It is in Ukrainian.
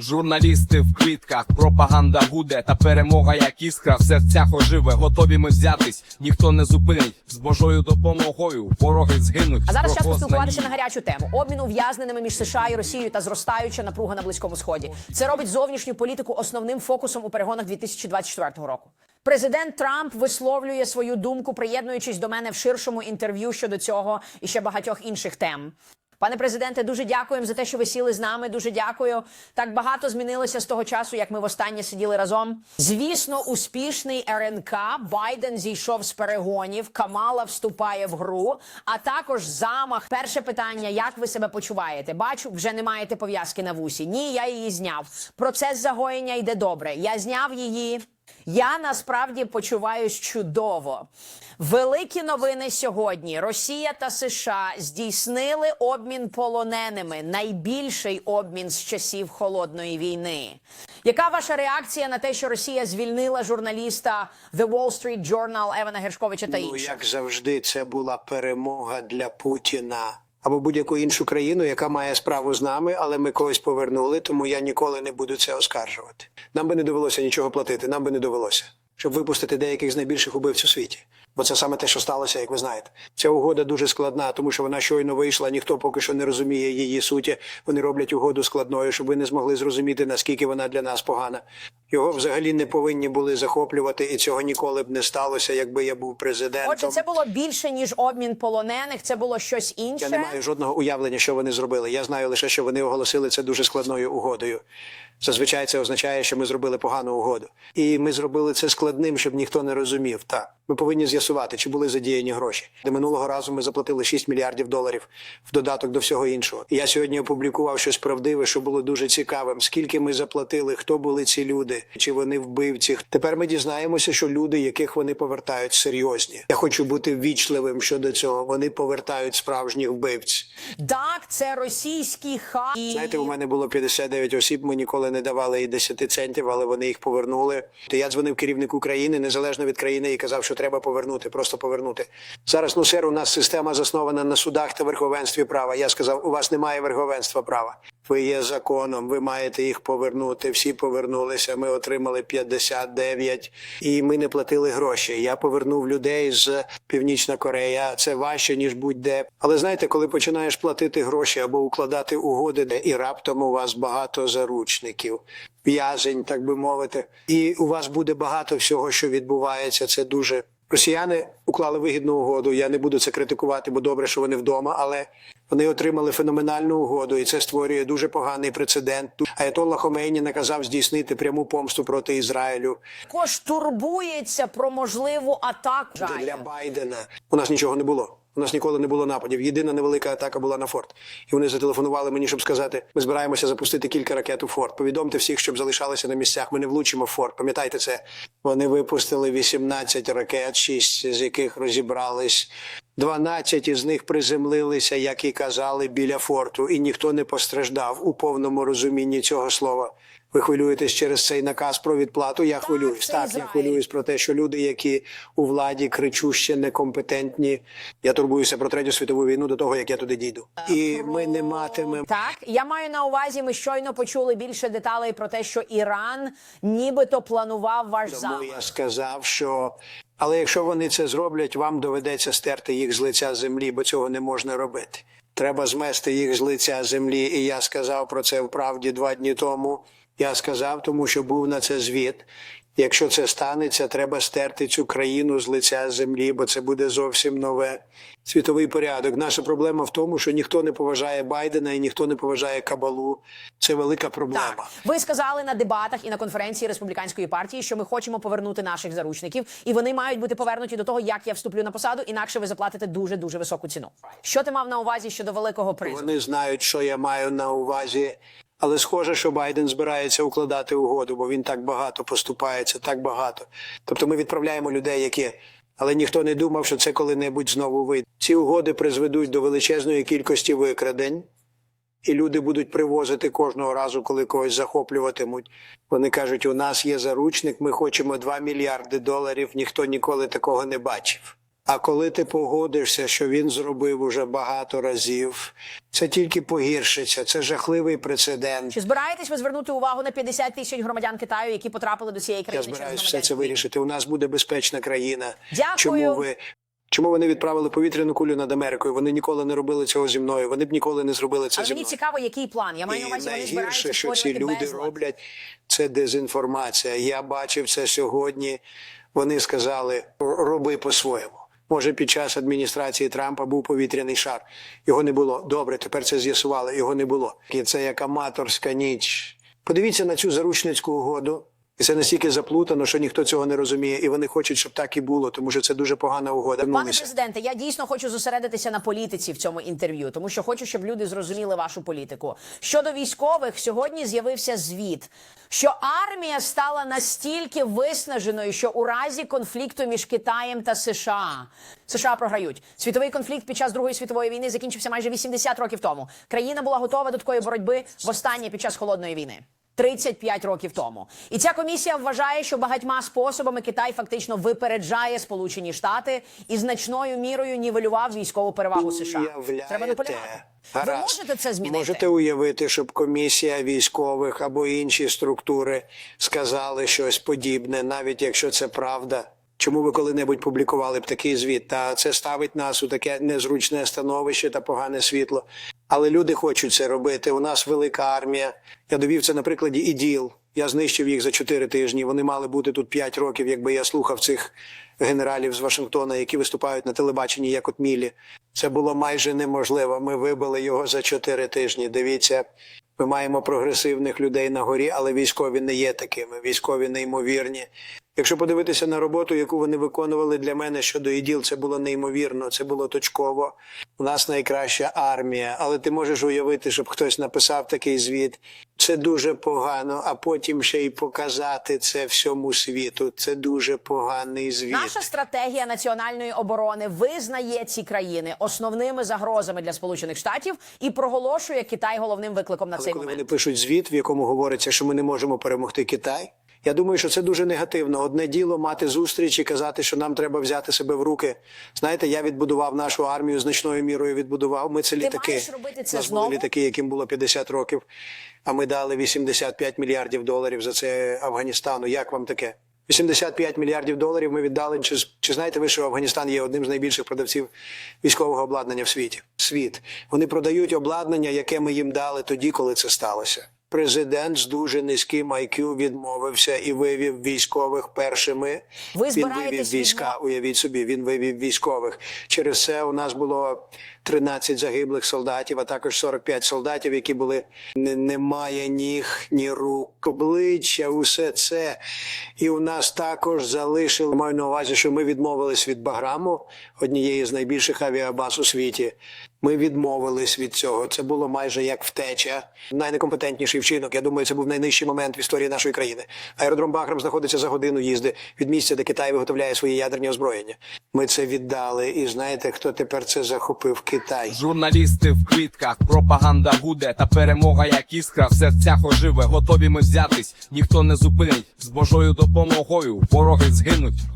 Журналісти в квітках, пропаганда гуде, та перемога як іскра в серцях оживе. Готові ми взятись, ніхто не зупинить. З Божою допомогою вороги згинуть. А зараз час поспілкуватися на гарячу тему обміну ув'язненими між США і Росією та зростаюча напруга на близькому сході. Це робить зовнішню політику основним фокусом у перегонах 2024 року. Президент Трамп висловлює свою думку, приєднуючись до мене в ширшому інтерв'ю щодо цього і ще багатьох інших тем. Пане президенте, дуже дякуємо за те, що ви сіли з нами. Дуже дякую. Так багато змінилося з того часу, як ми востаннє сиділи разом. Звісно, успішний РНК. Байден зійшов з перегонів. Камала вступає в гру. А також замах. Перше питання: як ви себе почуваєте? Бачу, вже не маєте пов'язки на вусі. Ні, я її зняв. Процес загоєння йде добре. Я зняв її. Я насправді почуваюсь чудово. Великі новини сьогодні. Росія та США здійснили обмін полоненими, найбільший обмін з часів холодної війни. Яка ваша реакція на те, що Росія звільнила журналіста The Wall Street Journal Евана Гершковича та Ну, як завжди, це була перемога для Путіна або будь-яку іншу країну, яка має справу з нами, але ми когось повернули, тому я ніколи не буду це оскаржувати. Нам би не довелося нічого платити, нам би не довелося, щоб випустити деяких з найбільших убивць у світі. Бо це саме те, що сталося, як ви знаєте. Ця угода дуже складна, тому що вона щойно вийшла. Ніхто поки що не розуміє її суті. Вони роблять угоду складною, щоб ви не змогли зрозуміти, наскільки вона для нас погана. Його взагалі не повинні були захоплювати, і цього ніколи б не сталося, якби я був президентом. Отже, це було більше ніж обмін полонених. Це було щось інше. Я не маю жодного уявлення, що вони зробили. Я знаю лише, що вони оголосили це дуже складною угодою. Зазвичай це означає, що ми зробили погану угоду. І ми зробили це складним, щоб ніхто не розумів. Так, ми повинні з'ясувати, чи були задіяні гроші. Де минулого разу ми заплатили 6 мільярдів доларів в додаток до всього іншого. І я сьогодні опублікував щось правдиве, що було дуже цікавим. Скільки ми заплатили, хто були ці люди, чи вони вбивці. Тепер ми дізнаємося, що люди, яких вони повертають, серйозні. Я хочу бути ввічливим щодо цього. Вони повертають справжніх вбивць. Так, це російський ха. Знаєте, у мене було 59 осіб. Ми ніколи не давали і 10 центів, але вони їх повернули. То я дзвонив керівнику країни, незалежно від країни, і казав, що треба повернути, просто повернути. Зараз ну сер, у нас система заснована на судах та верховенстві права. Я сказав, у вас немає верховенства права. Ви є законом, ви маєте їх повернути. Всі повернулися. Ми отримали 59, і ми не платили гроші. Я повернув людей з Північна Корея. Це важче ніж будь-де. Але знаєте, коли починаєш платити гроші або укладати угоди, де і раптом у вас багато заручників, в'язень, так би мовити, і у вас буде багато всього, що відбувається. Це дуже росіяни уклали вигідну угоду. Я не буду це критикувати, бо добре, що вони вдома, але вони отримали феноменальну угоду, і це створює дуже поганий прецедент. Аятолла Хомейні наказав здійснити пряму помсту проти Ізраїлю. також турбується про можливу атаку. Для Байдена. У нас нічого не було. У нас ніколи не було нападів. Єдина невелика атака була на форт. І вони зателефонували мені, щоб сказати: ми збираємося запустити кілька ракет у форт. Повідомте всіх, щоб залишалися на місцях. Ми не влучимо в форт. Пам'ятайте це. Вони випустили 18 ракет, 6 з яких розібрались. 12 із них приземлилися, як і казали, біля форту, і ніхто не постраждав у повному розумінні цього слова. Ви хвилюєтесь через цей наказ про відплату. Я хвилююсь. це Так, я хвилююсь про те, що люди, які у владі кричуще некомпетентні. Я турбуюся про третю світову війну до того, як я туди дійду. І ми не матимемо. Так, я маю на увазі, ми щойно почули більше деталей про те, що Іран нібито планував ваш Тому замах. я сказав, що але якщо вони це зроблять, вам доведеться стерти їх з лиця землі, бо цього не можна робити. Треба змести їх з лиця землі. І я сказав про це вправді два дні тому. Я сказав, тому що був на це звіт. Якщо це станеться, треба стерти цю країну з лиця землі, бо це буде зовсім нове світовий порядок. Наша проблема в тому, що ніхто не поважає Байдена і ніхто не поважає Кабалу. Це велика проблема. Так, ви сказали на дебатах і на конференції республіканської партії, що ми хочемо повернути наших заручників, і вони мають бути повернуті до того, як я вступлю на посаду, інакше ви заплатите дуже дуже високу ціну. Що ти мав на увазі щодо великого призу? Вони знають, що я маю на увазі. Але схоже, що Байден збирається укладати угоду, бо він так багато поступається, так багато. Тобто ми відправляємо людей, які. Але ніхто не думав, що це коли-небудь знову вийде. Ці угоди призведуть до величезної кількості викрадень, і люди будуть привозити кожного разу, коли когось захоплюватимуть. Вони кажуть, у нас є заручник, ми хочемо 2 мільярди доларів, ніхто ніколи такого не бачив. А коли ти погодишся, що він зробив уже багато разів, це тільки погіршиться. Це жахливий прецедент. Чи збираєтесь ви звернути увагу на 50 тисяч громадян Китаю, які потрапили до цієї країни? через збираюся все це вирішити. У нас буде безпечна країна. Дякую. Чому ви? Чому вони відправили повітряну кулю над Америкою? Вони ніколи не робили цього зі мною. Вони б ніколи не зробили це Але зі мені мною. цікаво, який план. Я маю на увазі, вони найгірше, збираються що ці люди безлад. роблять, це дезінформація. Я бачив це сьогодні. Вони сказали, роби по-своєму. Може, під час адміністрації Трампа був повітряний шар. Його не було. Добре, тепер це з'ясували. Його не було. І це як аматорська ніч. Подивіться на цю заручницьку угоду. І це настільки заплутано, що ніхто цього не розуміє, і вони хочуть, щоб так і було, тому що це дуже погана угода. Пане президенте, я дійсно хочу зосередитися на політиці в цьому інтерв'ю, тому що хочу, щоб люди зрозуміли вашу політику. Щодо військових, сьогодні з'явився звіт, що армія стала настільки виснаженою, що у разі конфлікту між Китаєм та США США програють. Світовий конфлікт під час Другої світової війни закінчився майже 80 років тому. Країна була готова до такої боротьби востаннє під час холодної війни. 35 років тому, і ця комісія вважає, що багатьма способами Китай фактично випереджає Сполучені Штати і значною мірою нівелював військову перевагу США. Уявляєте? Треба наполягати. Ви можете це змінити? Можете уявити, щоб комісія військових або інші структури сказали щось подібне, навіть якщо це правда. Чому ви коли-небудь публікували б такий звіт? Та це ставить нас у таке незручне становище та погане світло. Але люди хочуть це робити. У нас велика армія. Я довів це на прикладі іділ. Я знищив їх за чотири тижні. Вони мали бути тут п'ять років, якби я слухав цих генералів з Вашингтона, які виступають на телебаченні як от Мілі. Це було майже неможливо. Ми вибили його за чотири тижні. Дивіться, ми маємо прогресивних людей на горі, але військові не є такими. Військові неймовірні. Якщо подивитися на роботу, яку вони виконували для мене щодо іділ, це було неймовірно, це було точково. У нас найкраща армія, але ти можеш уявити, щоб хтось написав такий звіт. Це дуже погано, а потім ще й показати це всьому світу. Це дуже поганий звіт. Наша стратегія національної оборони визнає ці країни основними загрозами для Сполучених Штатів і проголошує Китай головним викликом на Але цей коли момент. вони пишуть звіт, в якому говориться, що ми не можемо перемогти Китай. Я думаю, що це дуже негативно. Одне діло мати зустріч і казати, що нам треба взяти себе в руки. Знаєте, я відбудував нашу армію значною мірою. Відбудував. Ми це літаки. маєш робити це У нас знову? були літаки, яким було 50 років. А ми дали 85 мільярдів доларів за це Афганістану. Як вам таке? 85 мільярдів доларів ми віддали. Чи, чи знаєте ви, що Афганістан є одним з найбільших продавців військового обладнання в світі? Світ. Вони продають обладнання, яке ми їм дали тоді, коли це сталося. Президент з дуже низьким IQ відмовився і вивів військових першими. Ви він вивів війська. Уявіть собі, він вивів військових. Через це у нас було 13 загиблих солдатів, а також 45 солдатів, які були немає ніг, ні рук, обличчя, усе це. І у нас також залишили. Маю на увазі, що ми відмовились від Баграму, однієї з найбільших авіабаз у світі. Ми відмовились від цього. Це було майже як втеча. Найнекомпетентніший вчинок. Я думаю, це був найнижчий момент в історії нашої країни. Аеродром Баграм знаходиться за годину їзди від місця, де Китай виготовляє свої ядерні озброєння. Ми це віддали. І знаєте, хто тепер це захопив? Китай. Журналісти в квітках, пропаганда гуде, та перемога як іскра в серцях оживе. Готові ми взятись, ніхто не зупинить. З Божою допомогою вороги згинуть.